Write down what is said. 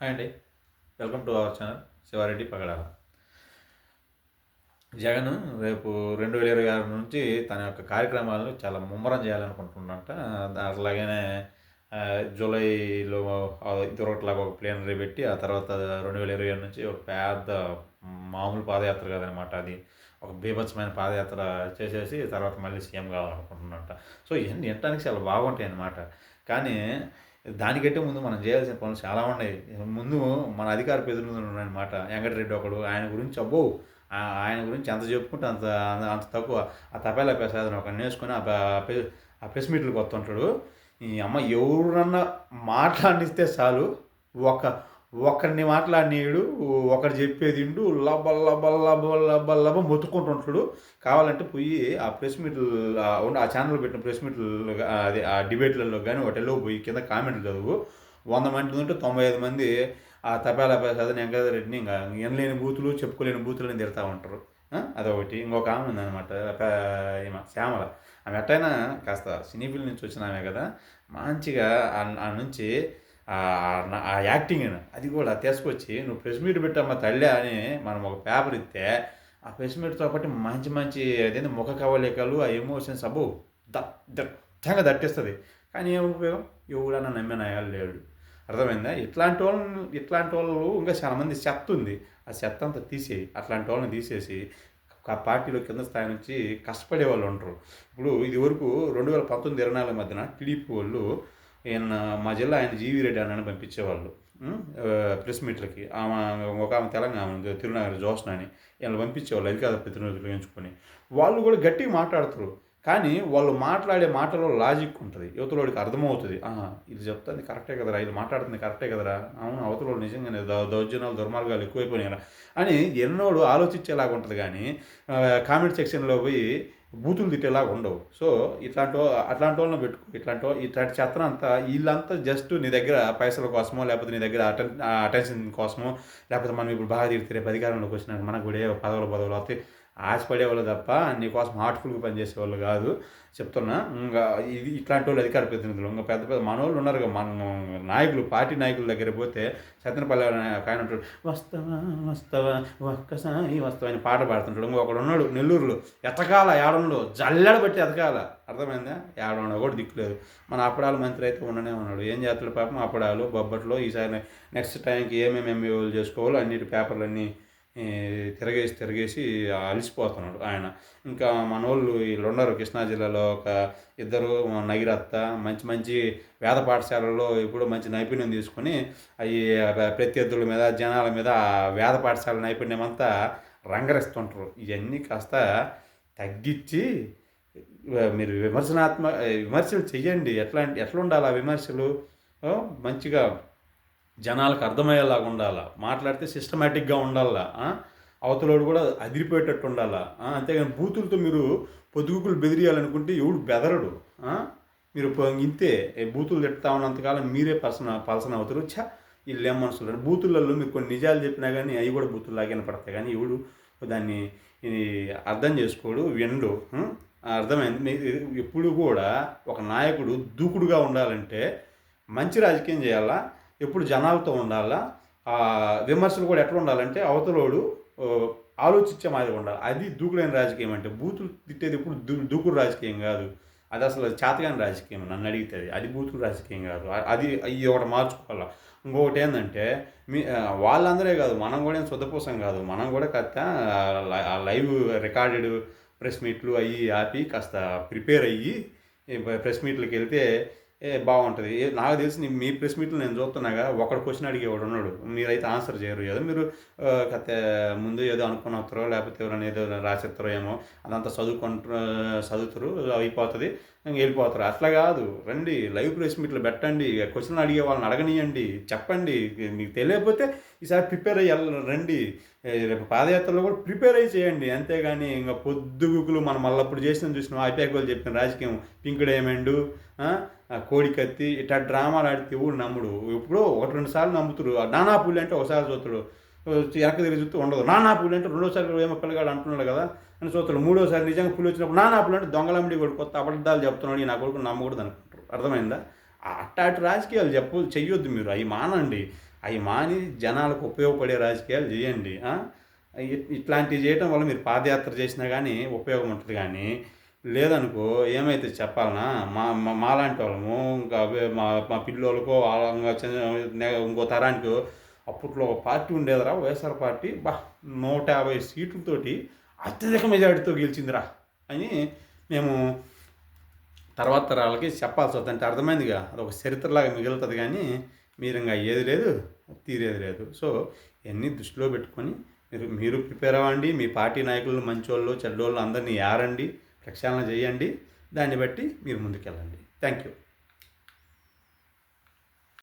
Hi అండి welcome to our channel Sivareddy Pagadala Jagan రేపు రెండు వేల ఇరవై ఆరు నుంచి తన యొక్క కార్యక్రమాలను చాలా ముమ్మరం చేయాలనుకుంటున్నట్ట అట్లాగనే జూలైలో ఆ, ఇదివరట్లాగా ఒక ప్లేనరీ పెట్టి ఆ తర్వాత రెండు వేల ఇరవై ఏడు నుంచి ఒక పెద్ద మామూలు పాదయాత్ర కాదనమాట అది ఒక బీభత్సమైన పాదయాత్ర చేసేసి తర్వాత మళ్ళీ సీఎం కావాలనుకుంటున్నట్ట సో ఇవన్నీ వినడానికి చాలా బాగుంటాయి అన్నమాట కానీ దానికంటే ముందు మనం చేయాల్సిన పనులు చాలా ఉన్నాయి. ముందు మన అధికార ప్రతినిధులు ఉన్నాయన్నమాట. వెంకటరెడ్డి ఒకడు ఆయన గురించి అబ్బో ఆయన గురించి ఎంత చెప్పుకుంటే అంత అంత- తక్కువ. ఆ తపేలా ప్రసాదం ఒక నేర్చుకొని ఆ ఆ ప్రెస్ మీట్లకు వస్తుంటాడు. ఈ అమ్మ ఎవరన్నా మాట్లాడిస్తే చాలు ఒక ఒకరిని మాట్లాడినీయుడు ఒకరు చెప్పేది ఇండు లబ లబ లబ లబ లబ మొత్తుకుంటుంటాడు కావాలంటే పోయి ఆ ప్రెస్ మీట్లు ఆ ఛానల్ పెట్టిన ప్రెస్ మీట్లు అది ఆ డిబేట్లలో కానీ వాటిల్లో పోయి కింద కామెంట్లు చదువు. వంద మంది ఉంటే తొంభై ఐదు మంది ఆ తపాలా ప్రసాద్ వెంకట రెడ్డిని ఇంకా ఎనలేని బూతులు చెప్పుకోలేని బూతులని తిడతా ఉంటారు. అదొకటి. ఇంకొక ఆమె ఉందన్నమాట శ్యామల. ఆమె ఎట్టయినా కాస్త సినీ ఫీల్డ్ నుంచి వచ్చిన ఆమె కదా. మంచిగా ఆ నుంచి ఆ యాక్టింగ్ అది కూడా తీసుకొచ్చి నువ్వు ప్రెస్ మీట్ పెట్టమ్మా తల్లి అని మనం ఒక పేపర్ ఇస్తే ఆ ప్రెస్ మీట్తో పాటు మంచి మంచి అదేంటి ముఖ కవలికలు ఆ ఎమోషన్స్ అబ్బో దట్టంగా దట్టిస్తుంది. కానీ ఏం ఉపయోగం? ఎవడన్నా నమ్మిన లేడు. అర్థమైందా? ఇట్లాంటి వాళ్ళు ఇట్లాంటి వాళ్ళు ఇంకా చాలా మంది చెత్త ఉంది. ఆ చెత్త అంతా తీసేయి. అట్లాంటి వాళ్ళని తీసేసి ఆ పార్టీలో కింద స్థాయి నుంచి కష్టపడే వాళ్ళు ఉంటారు. ఇప్పుడు ఇది వరకు రెండు వేల పంతొమ్మిది ఇరవై నాలుగు మధ్యన టీడీపీ వాళ్ళు ఈయన మా జిల్లా ఆయన జీవీ రెడ్డి అని పంపించేవాళ్ళు. ప్రెస్ మీట్లకి. ఆమె ఒక ఆమె తెలంగాణ తిరునగర తిరునగర్ జోష్న అని వీళ్ళు పంపించేవాళ్ళు అధికార ప్రతినిధులు ఎంచుకొని వాళ్ళు కూడా గట్టిగా మాట్లాడుతారు. కానీ వాళ్ళు మాట్లాడే మాటలో లాజిక్ ఉంటుంది. యువతలోడికి అర్థమవుతుంది. ఆహా, ఇది చెప్తుంది కరెక్టే కదరా ఇది మాట్లాడుతుంది కరెక్టే కదరా. అవును అవతలో నిజంగానే దౌర్జన్యాలు దుర్మార్గాలు ఎక్కువైపోయినాయి అని ఎన్నోడు ఆలోచించేలాగా ఉంటుంది కానీ కామెంట్ సెక్షన్లో పోయి బూతులు తిట్టేలాగా ఉండవు. సో ఇట్లాంటి అట్లాంటి వాళ్ళని పెట్టుకో ఇట్లాంటి ఇట్లాంటి చెత్తన అంతా వీళ్ళంతా జస్ట్ నీ దగ్గర పైసల కోసమో లేకపోతే నీ దగ్గర అటెన్ అటెన్షన్ కోసమో లేకపోతే మనం ఇప్పుడు బాగా తిరిగితే రేపు అధికారంలోకి వచ్చినాక మనకు కూడా ఏ పదవులు పదవులు వస్తే ఆశపడేవాళ్ళు తప్ప నీకోసం హార్ట్ఫుల్గా పనిచేసేవాళ్ళు కాదు. చెప్తున్నా ఇంకా ఇది ఇట్లాంటి వాళ్ళు అధికార ప్రతినిధులు. ఇంకా పెద్ద పెద్ద మనోళ్ళు ఉన్నారు. మన నాయకులు పార్టీ నాయకుల దగ్గర పోతే సత్యనపల్లి ఒక ఆయన ఉంటాడు వస్తావా వస్తావా ఒక్కసారి వస్తవా అని పాట పాడుతుంటాడు. ఇంకొకడు ఉన్నాడు నెల్లూరులో ఎతకాల ఏడంలో జల్లెడ పెట్టి ఎతకాల. అర్థమైందా? ఏడంలో కూడా దిక్కులేదు మన అప్పడాల మంత్రి అయితే ఉండనే ఉన్నాడు. ఏం చేస్తాడు పాపం? అప్పడాలు బొబ్బట్లో ఈసారి నెక్స్ట్ టైంకి ఏమేమి ఎంబీఓలు చేసుకోవాలో అన్నిటి పేపర్లన్నీ తిరగేసి తిరగేసి అలసిపోతున్నాడు ఆయన. ఇంకా మన వాళ్ళు వీళ్ళు ఉన్నారు కృష్ణా జిల్లాలో ఒక ఇద్దరు నగిరత్త మంచి మంచి వేద పాఠశాలలో ఇప్పుడు మంచి నైపుణ్యం తీసుకొని అవి ప్రత్యర్థుల మీద జనాల మీద వేద పాఠశాల నైపుణ్యం అంతా రంగరిస్తుంటారు. ఇవన్నీ కాస్త తగ్గించి మీరు విమర్శనాత్మక విమర్శలు చెయ్యండి. ఎట్లా ఎట్లా ఉండాలి ఆ విమర్శలు? మంచిగా జనాలకు అర్థమయ్యేలాగా ఉండాలా? మాట్లాడితే సిస్టమేటిక్గా ఉండాలా? అవతలోడు కూడా అదిరిపోయేటట్టు ఉండాలా? అంతేగాని బూతులతో మీరు పొదుగుకులు బెదిరియాలనుకుంటే ఎవడు బెదరడు? మీరు ఇంతే. బూతులు తిట్టుతా ఉన్నంతకాలం మీరే పర్సన పర్సన్ అవుతారు. ఛా! వీళ్ళు ఏం మనుషులు? బూతులలో మీరు కొన్ని నిజాలు చెప్పినా కానీ అవి కూడా బూతుల్లాగానే పడతాయి కానీ ఎవడు దాన్ని అర్థం చేసుకోడు వినడు. అర్థమైంది? ఎప్పుడు కూడా ఒక నాయకుడు దూకుడుగా ఉండాలంటే మంచి రాజకీయం చేయాలా? ఎప్పుడు జనాలతో ఉండాలా? ఆ విమర్శలు కూడా ఎట్లా ఉండాలంటే అవతలోడు ఆలోచించే మాదిరి ఉండాలి. అది దూకుడైన రాజకీయం అంటే బూతులు తిట్టేది ఎప్పుడు దూ దూకుడు రాజకీయం కాదు. అది అసలు చేతగాని రాజకీయం నన్ను అడిగితే. అది. అది బూతులు రాజకీయం కాదు. అది ఇది ఒకటి మార్చుకోవాలి? ఇంకొకటి ఏంటంటే మీ వాళ్ళందరే కాదు. మనం కూడా ఏం కాదు. మనం కూడా కాస్త ఆ లైవ్ రికార్డెడ్ ప్రెస్ మీట్లు అవి ఆపి కాస్త ప్రిపేర్ అయ్యి ప్రెస్ మీట్లకి వెళ్తే ఏ బాగుంటుంది. ఏ నాకు తెలిసి మీ ప్రెస్ మీట్లు నేను చూస్తున్నాగా ఒకడు క్వశ్చన్ అడిగేవాడు ఉన్నాడు. మీరైతే ఆన్సర్ చేయరు. ఏదో మీరు ఆ, ముందు ఏదో అనుకుని వస్తారో లేకపోతే ఎవరైనా ఏదో రాసిస్తారో ఏమో అదంతా చదువుకుంటారు చదువుతారు అయిపోతుంది. వెళ్ళిపోతారు. అట్లా కాదు. రండి లైవ్ ప్రెస్ మీట్లు పెట్టండి. క్వశ్చన్ అడిగే వాళ్ళని అడగనియండి. చెప్పండి. మీకు తెలియకపోతే ఈసారి ప్రిపేర్ అయ్యి రండి. రేపు పాదయాత్రలో కూడా ప్రిపేర్ అయ్యి చేయండి. అంతేగాని ఇంకా పొద్దుగుకులు మనం మళ్ళీ అప్పుడు చేసిన. చూసిన ఐపాక్ వాళ్ళు చెప్పిన రాజకీయం పింక్ డైమండ్ కోడి కత్తి ఇట్లా డ్రామాలు ఆడితే ఊరు నమ్ముడు. ఇప్పుడు ఒకటి రెండు సార్లు నమ్ముతుడు ఆ నానా పులి అంటే ఒకసారి చూస్తాడు వెనక తిరిగి చూస్తూ ఉండదు. నానా పులి అంటే రెండోసారి ఏమో పిల్లగాడు అంటున్నాడు కదా అని చూస్తాడు మూడోసారి నిజంగా పులి వచ్చినప్పుడు నానా పులి అంటే దొంగలమ్మడి కొడుకు కొత్త అబద్ధాలు చెప్తున్నాడు నా కొడుకు నమ్మకూడదు అనుకుంటారు. అర్థమైందా? అట్ట అట్టాటి రాజకీయాలు చెప్పు చెయ్యొద్దు మీరు. అవి మానండి. అవి మాని జనాలకు ఉపయోగపడే రాజకీయాలు చేయండి. ఇట్లాంటివి చేయడం వల్ల మీరు పాదయాత్ర చేసినా కానీ ఉపయోగం ఉంటుంది కానీ లేదనుకో ఏమైతే చెప్పాలనా? మా మా మాలాంటి వాళ్ళము ఇంకా మా మా పిల్లోళ్ళకో వాళ్ళ చిన్న- ఇంకో తరానికో అప్పట్లో ఒక పార్టీ ఉండేదిరా వైఎస్ఆర్ పార్టీ. బా నూట యాభై సీట్లతోటి అత్యధిక మెజారిటీతో గెలిచిందిరా అని మేము తర్వాత తరాలకి చెప్పాల్సి వస్తుంది. అంటే అర్థమైందిగా అది ఒక చరిత్రలాగా మిగులుతుంది కానీ మీరు ఇంకా ఏది లేదు తీరేది లేదు. సో ఇవన్నీ దృష్టిలో పెట్టుకొని మీరు మీరు ప్రిపేర్ అవ్వండి మీ పార్టీ నాయకులు మంచోళ్ళు చెడ్డోళ్ళు అందరినీ ఏరండి ప్రక్షాళన చేయండి. దాన్ని బట్టి మీరు ముందుకెళ్ళండి. Thank you.